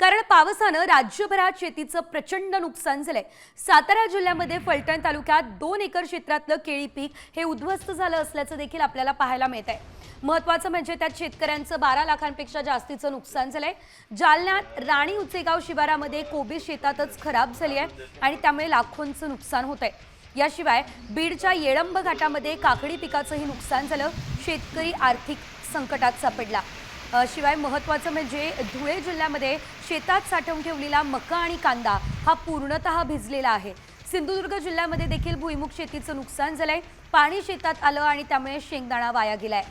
कारण पावसानं राज्यभरात शेतीचं प्रचंड नुकसान झालंय. सातारा जिल्ह्यामध्ये फलटण तालुक्यात दोन एकर क्षेत्रातलं केळी पीक हे उद्ध्वस्त झालं असल्याचं देखील आपल्याला पाहायला मिळत आहे महत्वाचं म्हणजे त्यात शेतकऱ्यांचं बारा लाखांपेक्षा जास्तीचं नुकसान झालंय. जालन्यात राणी उचेगाव शिवारामध्ये कोबी शेतातच खराब झाली आहे आणि त्यामुळे लाखोंचं नुकसान होत आहे याशिवाय बीडच्या येळंब घाटामध्ये काकडी पिकाचंही नुकसान झालं. शेतकरी आर्थिक संकटात सापडला. शिवाय महत्त्वाचं म्हणजे धुळे जिल्ह्यामध्ये शेतात साठवून ठेवलेला मका आणि कांदा हा पूर्णतः भिजलेला आहे. सिंधुदुर्ग जिल्ह्यामध्ये देखील भुईमुग शेतीचं नुकसान झालंय. पाणी शेतात आलं आणि त्यामुळे शेंगदाणा वाया गेलाय.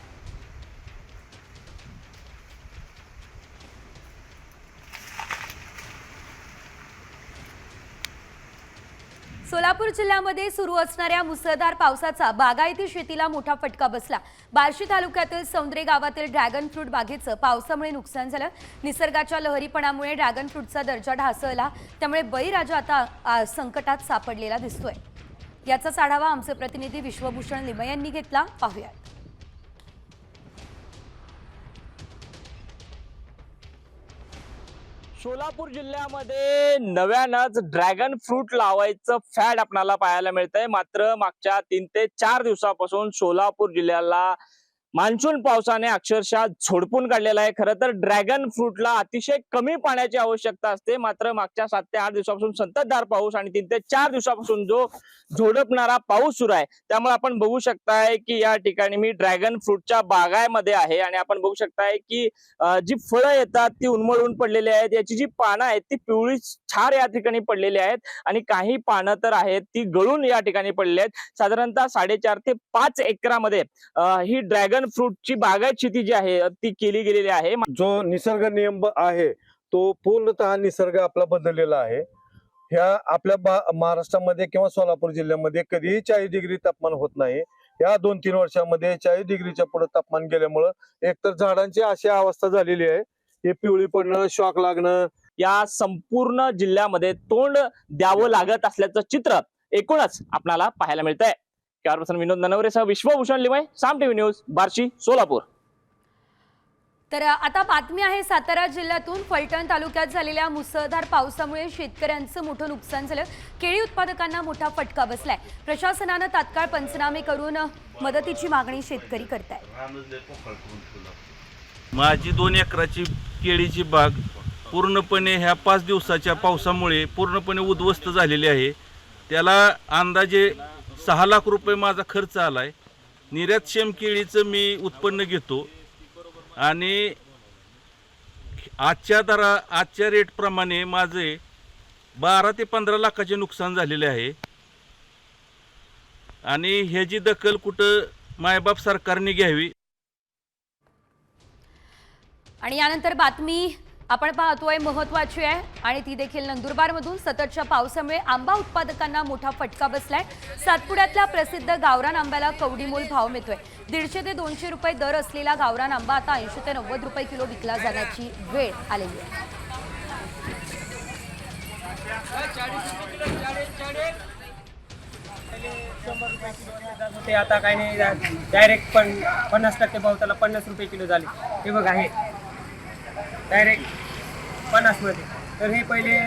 सोलापूर जिल्ह्यामध्ये सुरू असणाऱ्या मुसळधार पावसाचा बागायती शेतीला मोठा फटका बसला. बार्शी तालुक्यातील सौंद्रे गावातील ड्रॅगन फ्रूट बागेचं पावसामुळे नुकसान झालं. निसर्गाच्या लहरीपणामुळे ड्रॅगन फ्रूटचा दर्जा ढासळला. त्यामुळे बळीराजा आता संकटात सापडलेला दिसतोय. याचाच आढावा आमचे प्रतिनिधी विश्वभूषण लिमय यांनी घेतला. पाहूयात. सोलापूर जिल्ह्यामध्ये नव्यानंच ड्रॅगन फ्रूट लावायचं फॅड आपल्याला पाहायला मिळतंय. मात्र मागच्या तीन ते चार दिवसापासून सोलापूर जिल्ह्याला मान्सून पावसाने अक्षरशः झोडपून काढलेला आहे. खरं तर ड्रॅगन फ्रूटला अतिशय कमी पाण्याची आवश्यकता असते. मात्र मागच्या सात ते आठ दिवसापासून संततधार पाऊस आणि तीन ते चार दिवसापासून जो झोडपणारा पाऊस सुरू आहे. त्यामुळे आपण बघू शकताय की या ठिकाणी मी ड्रॅगन फ्रूटच्या बागायमध्ये आहे आणि आपण बघू शकताय की जी फळं येतात ती उन्मळून पडलेली आहेत. याची जी पानं आहेत ती पिवळी छार या ठिकाणी पडलेली आहेत आणि काही पानं तर आहेत ती गळून या ठिकाणी पडलेली आहेत. साधारणतः साडेचार ते पाच एकरामध्ये ही ड्रॅगन फ्रूटची बागायत शेती जी आहे ती केली गेलेली आहे. जो निसर्ग नियम आहे तो पूर्णतः निसर्ग आपला बदललेला आहे. ह्या आपल्या महाराष्ट्रामध्ये किंवा सोलापूर जिल्ह्यामध्ये कधीही चाळीस डिग्री तापमान होत नाही. या दोन तीन वर्षामध्ये चाळीस डिग्रीच्या पुढे तापमान गेल्यामुळं एकतर झाडांची अशी अवस्था झालेली आहे हे पिवळी पडणं शॉक लागणं. या संपूर्ण जिल्ह्यामध्ये तोंड द्यावं लागत असल्याचं चित्र एकूणच आपल्याला पाहायला मिळत आहे कॅमेरापर्सन विनोद ननवरेसह विश्वभूषण लिमय साम टीव्ही न्यूज बार्शी सोलापूर. तर आता बातमी आहे सातारा जिल्ह्यातून फलटण तालुक्यात झालेल्या मुसळधार पावसामुळे शेतकऱ्यांचं मोठं नुकसान झालं. केळी उत्पादकांना मोठा फटका बसलाय. प्रशासनानं तात्काळ पंचनामे करून मदतीची मागणी शेतकरी करतायत. माझी दोन एकराची केळीची बाग पूर्णपणे ह्या पाच दिवसाच्या पावसामुळे पूर्णपणे उद्ध्वस्त झालेली आहे. त्याला अंदाजे सहा लाख रुपये माझा खर्च आला आहे निर्यात शेम केळीचं मी उत्पन्न घेतो. आणि आजच्या दरा आजच्या रेटप्रमाणे माझे बारा ते पंधरा लाखाचे नुकसान झालेले आहे. आणि ह्याची दखल कुठं मायबाप सरकारने घ्यावी. आणि यानंतर बातमी आपण पाहतोय महत्वाची आहे. आणि ती देखील नंदुरबारमधून सततच्या पावसामुळे आंबा उत्पादकांना मोठा फटका बसलाय. सातपुड्यातल्या प्रसिद्ध गावरान आंब्याला कवडीमोल भाव मिळतोय. दीडशे ते दोनशे रुपये दर असलेला गावरान आंबा आता ऐंशी ते नव्वद रुपये किलो विकला जाण्याची वेळ आलेली आहे. आता काही नाही डायरेक्ट पण पन्नास टक्के भाव त्याला पन्नास रुपये किलो झाले. हे बघा हे डायरेक्ट पन्नासमध्ये तर हे पहिले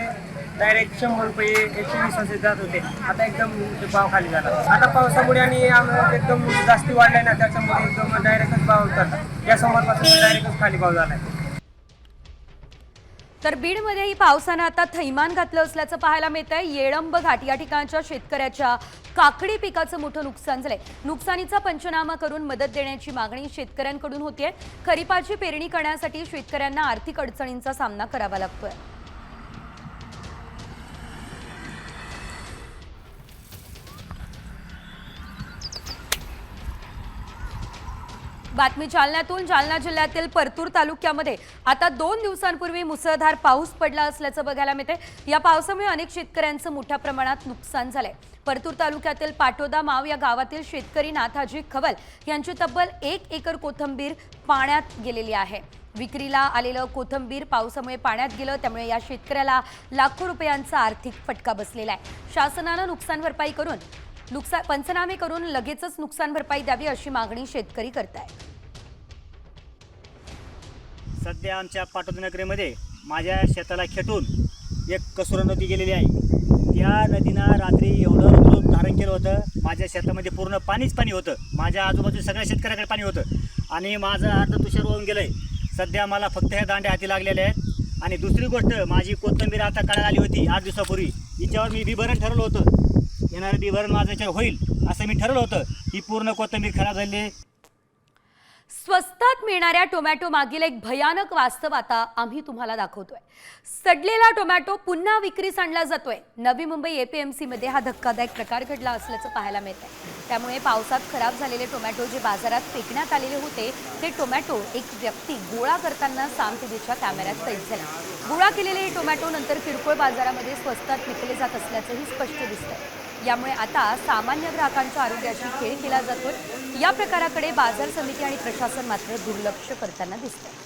डायरेक्ट शंभर रुपये एकशे वीस असे जात होते. आता एकदम भाव खाली झाला. आता पावसामुळे आणि आम्हाला एकदम जास्ती वाढलाय ना त्याच्यामुळे एकदम डायरेक्टच भाव करतात या समोरपासून डायरेक्टच खाली भाव झालाय. तर बीडमध्येही पावसानं आता थैमान घातलं असल्याचं पाहायला मिळत आहे येळंब घाट या ठिकाणच्या शेतकऱ्याच्या काकडी पिकाचं मोठं नुकसान झालंय. नुकसानीचा पंचनामा करून मदत देण्याची मागणी शेतकऱ्यांकडून होतीये. खरीपाची पेरणी करण्यासाठी शेतकऱ्यांना आर्थिक अडचणींचा सामना करावा लागतोय. बातमी जालन्यातून. जालना जिल्ह्यातील परतूर तालुक्यामध्ये आता दोन दिवसांपूर्वी मुसळधार पाऊस पडला असल्याचं बघायला मिळते या पावसामुळे अनेक शेतकऱ्यांचं मोठ्या प्रमाणात नुकसान झालंय. परतूर तालुक्यातील पाटोदा माव या गावातील शेतकरी नाथाजी खवल यांची तब्बल एक एकर कोथंबीर पाण्यात गेलेली आहे. विक्रीला आलेलं कोथंबीर पावसामुळे पाण्यात गेलं त्यामुळे या शेतकऱ्याला लाखो रुपयांचा आर्थिक फटका बसलेला आहे. शासनानं नुकसान भरपाई करून नुकसान पंचनामे करून लगेचच नुकसान भरपाई द्यावी अशी मागणी शेतकरी करतायत सध्या आमच्या पाटोदनगरीमध्ये माझ्या शेताला खेटून एक कसुरा नदी गेलेली आहे. त्या नदीनं रात्री एवढं रूप धारण केलं होतं. माझ्या शेतामध्ये पूर्ण पाणीच पाणी होतं. माझ्या आजूबाजू सगळ्या शेतकऱ्याकडे पाणी होतं. आणि माझं अर्ध तुषार होऊन गेलं आहे सध्या मला फक्त ह्या दांड्या हाती लागलेल्या आहेत. आणि दुसरी गोष्ट माझी कोथंबीर आता काढायला आली होती आठ दिवसापूर्वी. हिच्यावर मी बिभरण ठरवलं होतं. येणारं विवरण माझं याच्यावर होईल असं मी ठरवलं होतं. ही पूर्ण कोथंबीर खराब झाली आहे. स्वस्तात मिळणाऱ्या टोमॅटो मागील एक भयानक वास्तव आता आम्ही तुम्हाला दाखवतोय. सडलेला टोमॅटो पुन्हा विक्रीस आणला जातोय. नवी मुंबई एपीएमसी मध्ये हा धक्कादायक प्रकार घडला असल्याचं पाहायला मिळत आहे त्यामुळे पावसात खराब झालेले टोमॅटो जे बाजारात फेकण्यात आलेले होते ते टोमॅटो एक व्यक्ती गोळा करताना साम टीव्हीच्या कॅमेऱ्यात कैद झाला. गोळा केलेले हे टोमॅटो नंतर किरकोळ बाजारामध्ये स्वस्तात विकले जात असल्याचंही स्पष्ट दिसतंय. यामुळे आता सामान्य ग्राहकांच्या आरोग्याशी खेळ केला जातोय. या प्रकाराकडे बाजार समिती आणि प्रशासन मात्र दुर्लक्ष करताना दिसतंय.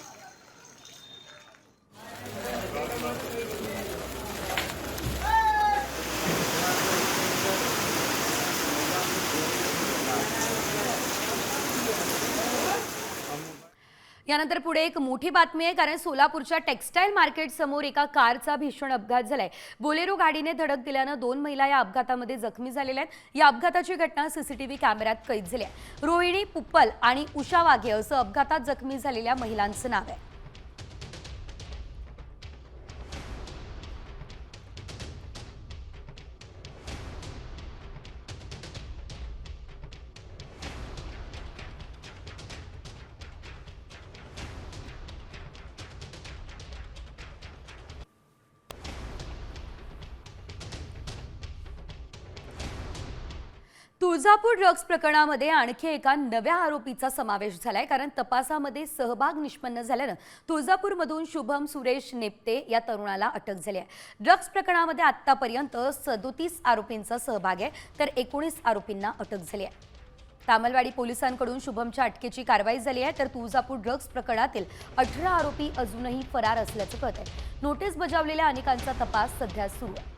यानंतर पुढे एक मोठी बातमी आहे कारण सोलापूरच्या टेक्स्टाईल मार्केट समोर एका कारचा भीषण अपघात झालाय. बोलेरो गाडीने धडक दिल्यानं दोन महिला या अपघातामध्ये जखमी झालेल्या आहेत. या अपघाताची घटना सीसीटीव्ही कॅमेऱ्यात कैद झाली आहे. रोहिणी पुप्पल आणि उषा वाघे असं अपघातात जखमी झालेल्या महिलांचं नाव आहे. तुळजापूर ड्रग्ज प्रकरणामध्ये आणखी एका नव्या आरोपीचा समावेश झालाय कारण तपासामध्ये सहभाग निष्पन्न झाल्यानं तुळजापूरमधून शुभम सुरेश नेपते या तरुणाला अटक झाली आहे. ड्रग्ज प्रकरणामध्ये आतापर्यंत सदोतीस आरोपींचा सहभाग आहे तर एकोणीस आरोपींना अटक झाली आहे. तामलवाडी पोलिसांकडून शुभमच्या अटकेची कारवाई झाली आहे तर तुळजापूर ड्रग्ज प्रकरणातील अठरा आरोपी अजूनही फरार असल्याचं कळत आहे नोटीस बजावलेल्या अनेकांचा तपास सध्या सुरू आहे.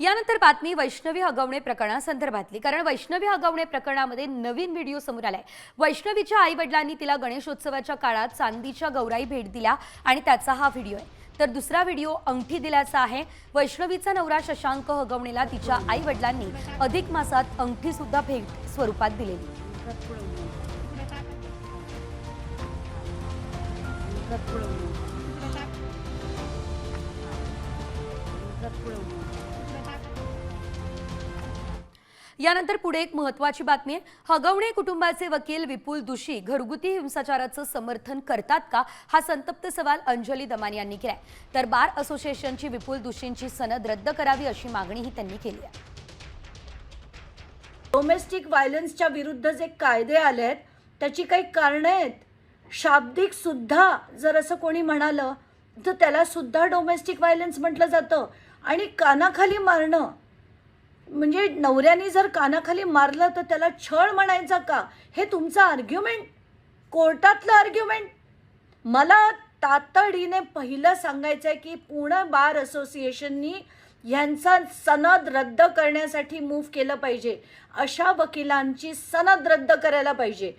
यानंतर बातमी वैष्णवी हगवणे प्रकरणासंदर्भातली. कारण वैष्णवी हगवणे प्रकरणामध्ये नवीन व्हिडिओ समोर आलाय. वैष्णवीच्या आई वडिलांनी तिला गणेशोत्सवाच्या काळात चांदीच्या गौराई भेट दिल्या आणि त्याचा हा व्हिडिओ आहे. तर दुसरा व्हिडिओ अंगठी दिल्याचा आहे. वैष्णवीचा नवरा शशांक हगवणेला तिच्या आई वडिलांनी अधिक मासात अंगठी सुद्धा भेट स्वरूपात दिलेली. यानंतर पुढे एक महत्वाची बातमी आहे. हगवणे कुटुंबाचे वकील विपुल दुशी घरगुती हिंसाचाराचं समर्थन करतात का? हा संतप्त सवाल अंजली दमान यांनी केलाय. तर बार असोसिएशनची विपुल दुशींची सनद रद्द करावी अशी मागणीही त्यांनी केली आहे. डोमेस्टिक व्हायलन्सच्या विरुद्ध जे कायदे आले आहेत त्याची काही कारणं आहेत? शाब्दिक सुद्धा जर असं कोणी म्हणालं तर त्याला सुद्धा डोमेस्टिक व्हायलन्स म्हटलं जातं. आणि कानाखाली मारणं म्हणजे नवऱ्याने जर कानाखाली मारलं तर त्याला छळ म्हणायचा का? हे तुमचं आर्ग्युमेंट कोर्टातलं आर्ग्युमेंट मला तातडीने पहिलं सांगायचं आहे की पुणे बार असोसिएशननी यांचा सनद रद्द करण्यासाठी मूव्ह केलं पाहिजे. अशा वकिलांची सनद रद्द करायला पाहिजे.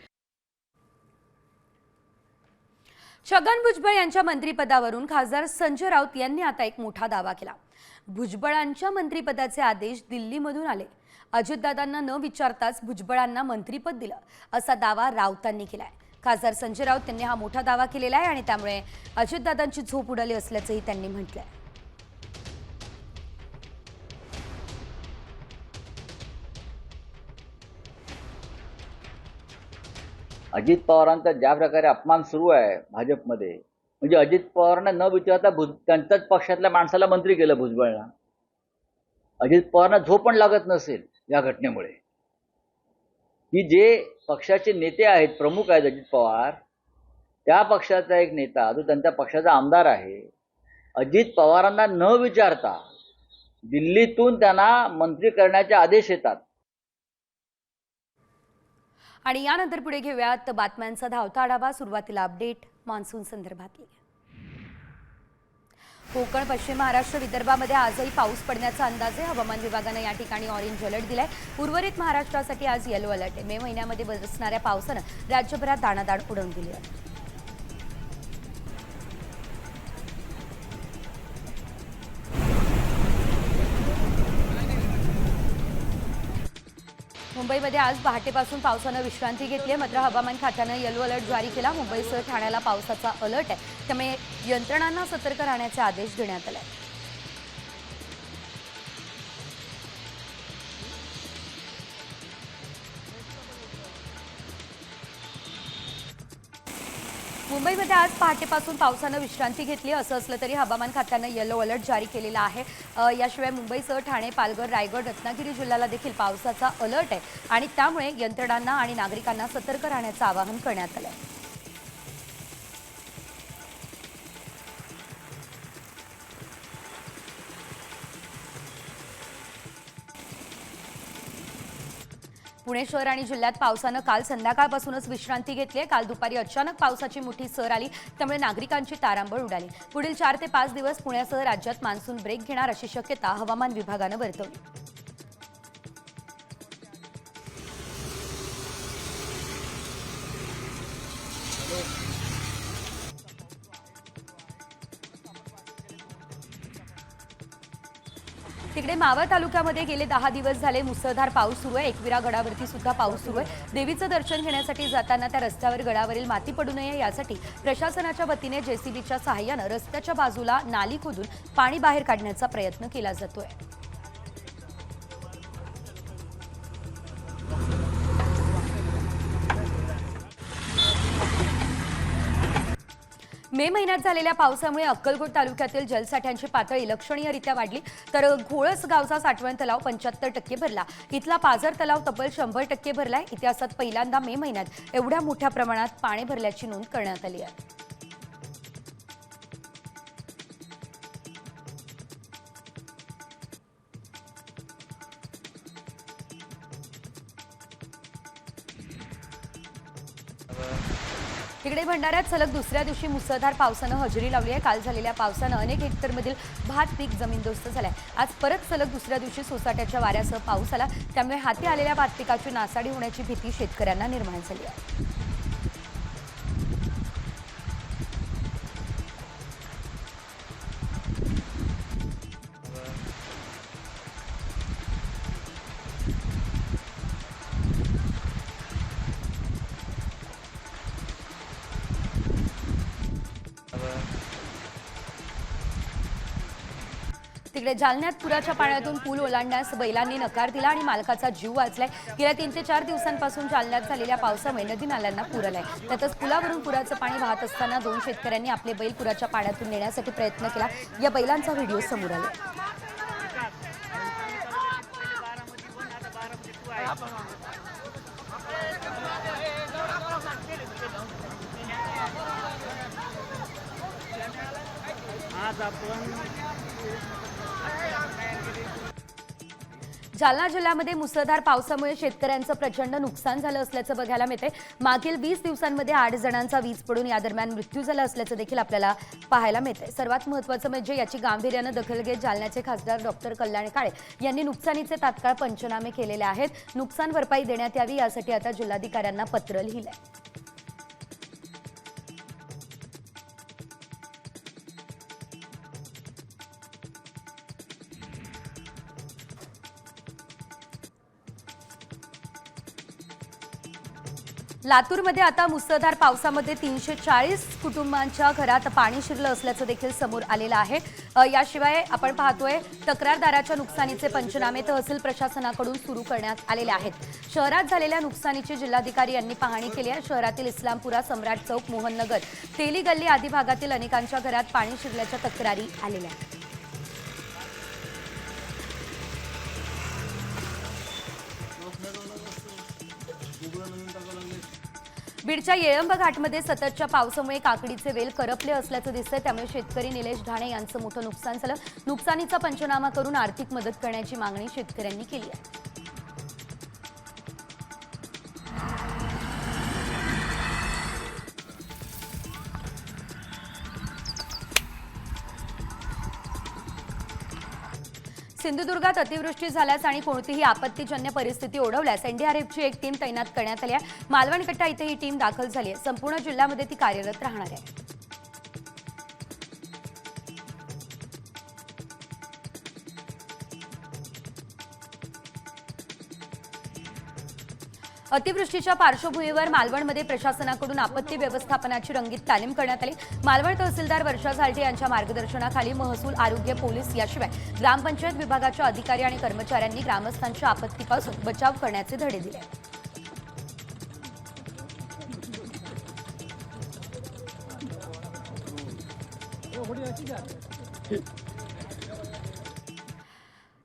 छगन भुजबळ यांच्या मंत्रिपदावरून खासदार संजय राऊत यांनी आता एक मोठा दावा केला. भुजबळांच्या मंत्रिपदाचे आदेश दिल्लीमधून आले. अजितदादांना न विचारताच भुजबळांना मंत्रिपद दिलं असा दावा राऊतांनी केलाय. खासदार संजय राऊत यांनी हा मोठा दावा केलेला आहे आणि त्यामुळे अजितदादांची झोप उडाली असल्याचंही त्यांनी म्हटलंय. अजित पवारांचा ज्या प्रकारे अपमान सुरू आहे भाजपमध्ये म्हणजे अजित पवारांना न विचारता भुज त्यांच्याच पक्षातल्या माणसाला मंत्री केलं भुजबळला. अजित पवारांना झोप पण लागत नसेल या घटनेमुळे. की जे पक्षाचे नेते आहेत प्रमुख आहेत अजित पवार त्या पक्षाचा एक नेता जो त्यांच्या पक्षाचा आमदार आहे अजित पवारांना न विचारता दिल्लीतून त्यांना मंत्री करण्याचे आदेश येतात. आणि यानंतर पुढे घेऊयात बातम्यांचा धावता आढावा सुरुवातीला अपडेट. मान्सून संदर्भातली. कोकण पश्चिम महाराष्ट्र विदर्भामध्ये आजही पाऊस पडण्याचा अंदाज आहे. हवामान विभागानं या ठिकाणी ऑरेंज अलर्ट दिलाय. उर्वरित महाराष्ट्रासाठी आज येलो अलर्ट आहे. मे महिन्यामध्ये बसणाऱ्या पावसानं राज्यभरात दाणादाण उडवून दिली आहे. मुंबईमध्ये आज पहाटेपासून पावसानं विश्रांती घेतली आहे. मात्र हवामान खात्यानं येलो अलर्ट जारी केला. मुंबईसह ठाण्याला पावसाचा अलर्ट आहे. त्यामुळे यंत्रणांना सतर्क राहण्याचे आदेश देण्यात आले आहेत. मुंबईमध्ये आज पहाटेपासून पावसानं विश्रांती घेतली. असं असलं तरी हवामान खात्यानं येलो अलर्ट जारी केलेला आहे. याशिवाय मुंबईसह ठाणे पालघर रायगड रत्नागिरी जिल्ह्याला देखील पावसाचा अलर्ट आहे. आणि त्यामुळे यंत्रणांना आणि नागरिकांना सतर्क राहण्याचं आवाहन करण्यात आलं आहे पुणे शहर आणि जिल्ह्यात पावसानं काल संध्याकाळपासूनच विश्रांती घेतली आहे. काल दुपारी अचानक पावसाची मोठी सर आली त्यामुळे नागरिकांची तारांबळ उडाली. पुढील चार ते पाच दिवस पुण्यासह राज्यात मान्सून ब्रेक घेणार अशी शक्यता हवामान विभागानं वर्तवली. मावळ तालुक्यामध्ये गेले दहा दिवस झाले मुसळधार पाऊस सुरू आहे. एकविरा गडावरती सुद्धा पाऊस सुरू आहे. देवीचं दर्शन घेण्यासाठी जाताना त्या रस्त्यावर गडावरील माती पडू नये यासाठी प्रशासनाच्या वतीने जेसीबीच्या सहाय्यानं रस्त्याच्या बाजूला नाली खोदून पाणी बाहेर काढण्याचा प्रयत्न केला जातोय. मे महिन्यात झालेल्या पावसामुळे अक्कलकोट तालुक्यातील जलसाठ्यांची पातळी लक्षणीयरित्या वाढली तर घोळस गावचा साठवण तलाव पंच्याहत्तर टक्के भरला. इथला पाझर तलाव तब्बल शंभर टक्के भरलाय. इतिहासात पहिल्यांदा मे महिन्यात एवढ्या मोठ्या प्रमाणात पाणी भरल्याची नोंद करण्यात आली आहे. तिकडे भंडाऱ्यात सलग दुसऱ्या दिवशी मुसळधार पावसानं हजेरी लावली आहे. काल झालेल्या पावसानं अनेक हेक्टरमधील भात पीक जमीनदोस्त झालाय. आज परत सलग दुसऱ्या दिवशी सोसाट्याच्या वाऱ्यासह पाऊस आला. त्यामुळे हाती आलेल्या भात पिकाची नासाडी होण्याची भीती शेतकऱ्यांना निर्माण झाली आहे. तिकडे जालन्यात पुराच्या पाण्यातून पूल ओलांडण्यास बैलांनी नकार दिला आणि मालकाचा जीव वाचलाय. गेल्या तीन ते चार दिवसांपासून जालन्यात झालेल्या पावसामुळे नदी नाल्यांना पूर आलाय. त्यातच पुलावरून पुराचं पाणी वाहत असताना दोन शेतकऱ्यांनी आपले बैल पुराच्या पाण्यातून नेण्यासाठी प्रयत्न केला. या बैलांचा व्हिडिओ समोर आला आज आपण जालना जिल्ह्यामध्ये मुसळधार पावसामुळे शेतकऱ्यांचं प्रचंड नुकसान झालं असल्याचं बघायला मिळते मागील वीस दिवसांमध्ये आठ जणांचा वीज पडून या दरम्यान मृत्यू झाला असल्याचं देखील आपल्याला पाहायला मिळतंय. सर्वात महत्वाचं म्हणजे याची गांभीर्यानं दखल घेत जालन्याचे खासदार डॉक्टर कल्याण काळे यांनी नुकसानीचे तात्काळ पंचनामे केलेले आहेत. नुकसान भरपाई देण्यात यावी यासाठी आता जिल्हाधिकाऱ्यांना पत्र लिहिलंय. लातूरमध्ये आता मुसळधार पावसामध्ये तीनशे चाळीस कुटुंबांच्या घरात पाणी शिरलं असल्याचं देखील समोर आलेलं आहे. याशिवाय आपण पाहतोय तक्रारदाराच्या नुकसानीचे पंचनामे तहसील प्रशासनाकडून सुरू करण्यात आलेले आहेत. शहरात झालेल्या नुकसानीची जिल्हाधिकारी यांनी पाहणी केली आहे. शहरातील इस्लामपुरा सम्राट चौक मोहननगर तेली गल्ली आदी भागातील अनेकांच्या घरात पाणी शिरल्याच्या तक्रारी आलेल्या आहेत. बीडच्या येळंब घाटमध्ये सततच्या पावसामुळे काकडीचे वेल करपले असल्याचं दिसतंय. त्यामुळे शेतकरी निलेश ढाणे यांचं मोठं नुकसान झालं. नुकसानीचा पंचनामा करून आर्थिक मदत करण्याची मागणी शेतकऱ्यांनी केली आहे. सिंधुदुर्गात अतिवृष्टी झाल्यास आणि कोणतीही आपत्तीजन्य परिस्थिती ओढवल्यास एनडीआरएफची एक टीम तैनात करण्यात आली आहे. मालवण कट्टा इथे ही टीम दाखल झाली आहे. संपूर्ण जिल्ह्यामध्ये ती कार्यरत राहणार आहे. अतिवृष्टीच्या पार्श्वभूमीवर मालवणमध्ये प्रशासनाकडून आपत्ती व्यवस्थापनाची रंगीत तालीम करण्यात आली. मालवण तहसीलदार वर्षा झालटे यांच्या मार्गदर्शनाखाली महसूल आरोग्य पोलीस याशिवाय ग्रामपंचायत विभागाच्या अधिकारी आणि कर्मचाऱ्यांनी ग्रामस्थांच्या आपत्तीपासून बचाव करण्याचे धडे दिले.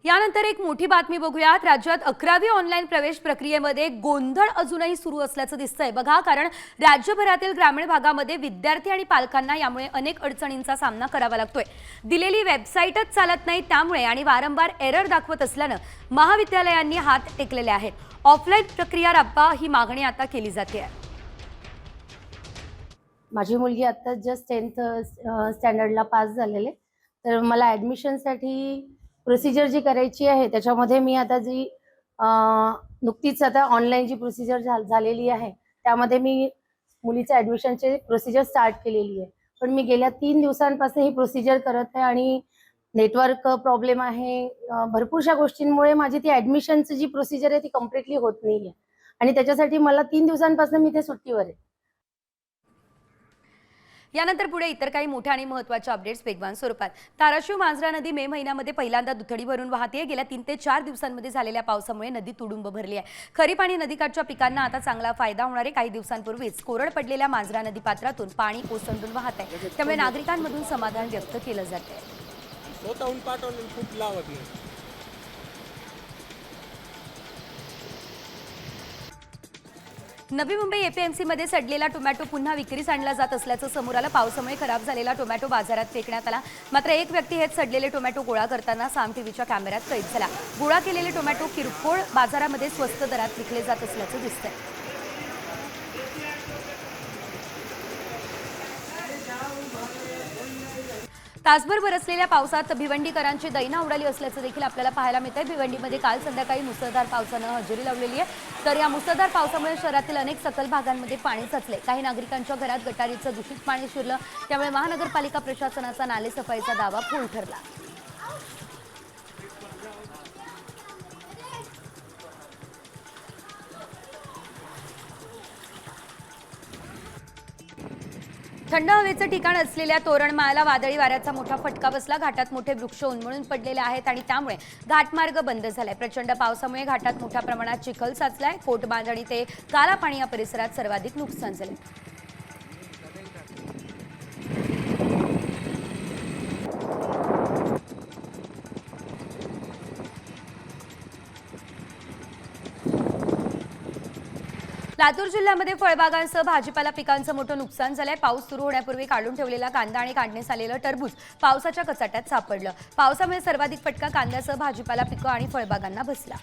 यानंतर एक मोठी बातमी बघूयात. राज्यात अकरावी ऑनलाईन प्रवेश प्रक्रियेमध्ये गोंधळ अजूनही सुरू असल्याचं दिसतंय. बघा कारण राज्यभरातील ग्रामीण भागामध्ये विद्यार्थी आणि पालकांना यामुळे अनेक अडचणींचा सामना करावा लागतोय. दिलेली वेबसाईटच चालत नाही त्यामुळे आणि वारंवार एरर दाखवत असल्यानं महाविद्यालयांनी हात टेकलेले आहेत. ऑफलाईन प्रक्रिया राबवा ही मागणी आता केली जाते माझी मुलगी आता जस्ट टेन्थ स्टँडर्डला पास झालेले तर मला ॲडमिशनसाठी प्रोसिजर जी करायची आहे त्याच्यामध्ये मी आता जी नुकतीच आता ऑनलाईन जी प्रोसिजर झालेली आहे त्यामध्ये मी मुलीच्या ॲडमिशनची प्रोसिजर स्टार्ट केलेली आहे. पण मी गेल्या तीन दिवसांपासून ही प्रोसिजर करत आहे आणि नेटवर्क प्रॉब्लेम आहे. भरपूरशा गोष्टींमुळे माझी ती ॲडमिशनची जी प्रोसिजर आहे ती कम्प्लिटली होत नाही आहे आणि त्याच्यासाठी मला तीन दिवसांपासून मी ते सुट्टीवर आहे. यानंतर पुढे इतर काही मोठ्या आणि महत्त्वाच्या अपडेट्स वेगवान स्वरूपात. धाराशिव मांजरा नदी मे महिन्यामध्ये पहिल्यांदा दुथडी भरून वाहते गेल्या तीन ते चार दिवसांमध्ये झालेल्या पावसामुळे नदी तुडुंब भरली आहे. खरीप आणि नदीकाठच्या पिकांना आता चांगला फायदा होणार आहे. काही दिवसांपूर्वीच कोरड पडलेल्या मांजरा नदी पात्रातून पाणी ओसंडून वाहत आहे. त्यामुळे नागरिकांमधून समाधान व्यक्त केलं जात आहे नवी मुंबई एपीएमसीमध्ये सडलेला टोमॅटो पुन्हा विक्रीस आणला जात असल्याचं समोर आलं. पावसामुळे खराब झालेला टोमॅटो बाजारात फेकण्यात आला. मात्र एक व्यक्ती हेच सडलेले टोमॅटो गोळा करताना साम टीव्हीच्या कॅमेऱ्यात कैद झाला. गोळा केलेले टोमॅटो किरकोळ बाजारामध्ये स्वस्त दरात विकले जात असल्याचं दिसतंय. तासभर बरसलेल्या पावसात भिवंडीकरांची दैना उडाली असल्याचं देखील आपल्याला पाहायला मिळतंय. भिवंडीमध्ये काल संध्याकाळी मुसळधार पावसानं हजेरी लावलेली आहे. तर या मुसळधार पावसामुळे शहरातील अनेक सकल भागांमध्ये पाणी साचले काही नागरिकांच्या घरात गटारीचं दूषित पाणी शिरलं. त्यामुळे महानगरपालिका प्रशासनाचा नालेसफाईचा दावा फोल ठरला. थंड हवेचं ठिकाण असलेल्या तोरणमाळाला वादळी वाऱ्याचा मोठा फटका बसला. घाटात मोठे वृक्ष उन्मळून पडलेले आहेत आणि त्यामुळे घाटमार्ग बंद झालाय. प्रचंड पावसामुळे घाटात मोठ्या प्रमाणात चिखल साचलाय. कोटबांध आणि ते कालापाणी या परिसरात सर्वाधिक नुकसान झाले लातूर जिल्ह्यामध्ये फळबागांसह भाजीपाला पिकांचं मोठं नुकसान झालंय. पाऊस सुरू होण्यापूर्वी काढून ठेवलेला कांदा आणि काढण्यास आलेलं टरबूज पावसाच्या कचाट्यात सापडलं. पावसामुळे सर्वाधिक फटका कांद्यासह भाजीपाला पिकं आणि फळबागांना बसला.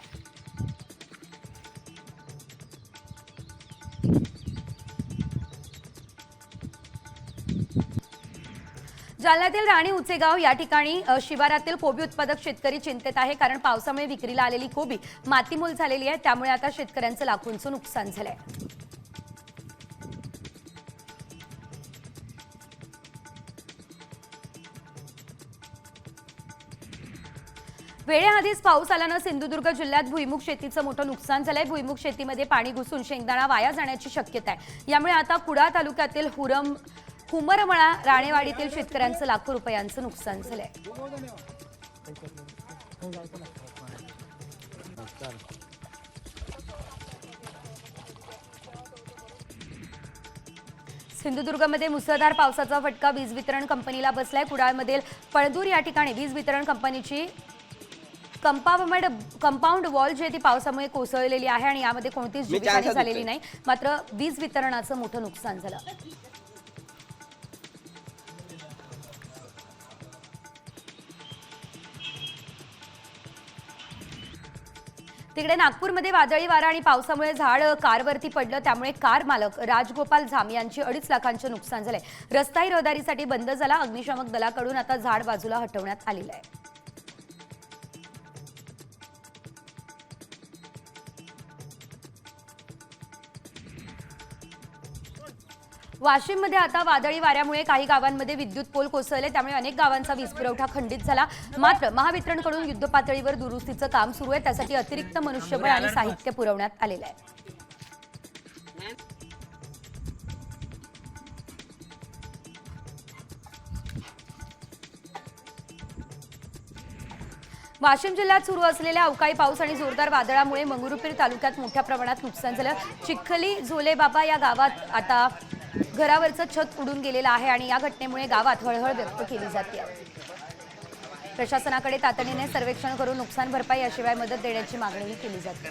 जालन्यातील राणी उचेगाव या ठिकाणी शिवारातील कोबी उत्पादक शेतकरी चिंतेत आहे कारण पावसामुळे विक्रीला आलेली कोबी मातीमोल झालेली आहे. त्यामुळे आता शेतकऱ्यांचं लाखोंचं नुकसान झालंय. वेळेआधीच पाऊस आल्यानं सिंधुदुर्ग जिल्ह्यात भुईमुग शेतीचं मोठं नुकसान झालंय. भुईमुग शेतीमध्ये पाणी घुसून शेंगदाणा वाया जाण्याची शक्यता आहे. यामुळे आता कुडा तालुक्यातील हुरम हुमरमळा राणेवाडीतील शेतकऱ्यांचं लाखो रुपयांचं नुकसान झालंय. सिंधुदुर्गमध्ये मुसळधार पावसाचा फटका वीज वितरण कंपनीला बसलाय. कुडाळमधील पळदूर या ठिकाणी वीज वितरण कंपनीची कंपाउंड कंपाऊंड वॉल जी आहे ती पावसामुळे कोसळलेली आहे आणि यामध्ये कोणतीच जीवितहानी झालेली नाही. मात्र वीज वितरणाचं मोठं नुकसान झालं. तिकडे नागपूरमध्ये वादळी वारा आणि पावसामुळे झाड कारवरती पडलं. त्यामुळे कार मालक राजगोपाल झाम यांची अडीच लाखांचे नुकसान झाले. रस्ताही रहदारीसाठी बंद झाला. अग्निशामक दलाकडून आता झाड बाजूला हटवण्यात आलेलं आहे. वाशिममध्ये आता वादळी वाऱ्यामुळे काही गावांमध्ये विद्युत पोल कोसळले त्यामुळे अनेक गावांचा वीज पुरवठा खंडित झाला. मात्र महावितरणकडून युद्धपातळीवर दुरुस्तीचं काम सुरू आहे त्यासाठी अतिरिक्त मनुष्यबळ आणि साहित्य पुरवण्यात आलेलं आहे. वाशिम जिल्ह्यात सुरू असलेल्या अवकाळी पाऊस आणि जोरदार वादळामुळे मंगरुपीर तालुक्यात मोठ्या प्रमाणात नुकसान झालं. चिखली झोलेबाबा या गावात आता घरावरचं छत उडून गेलेलं आहे आणि या घटनेमुळे गावात हळहळ व्यक्त केली जाते. प्रशासनाकडे तातडीने सर्वेक्षण करून नुकसान भरपाई याशिवाय मदत देण्याची मागणीही केली जाते.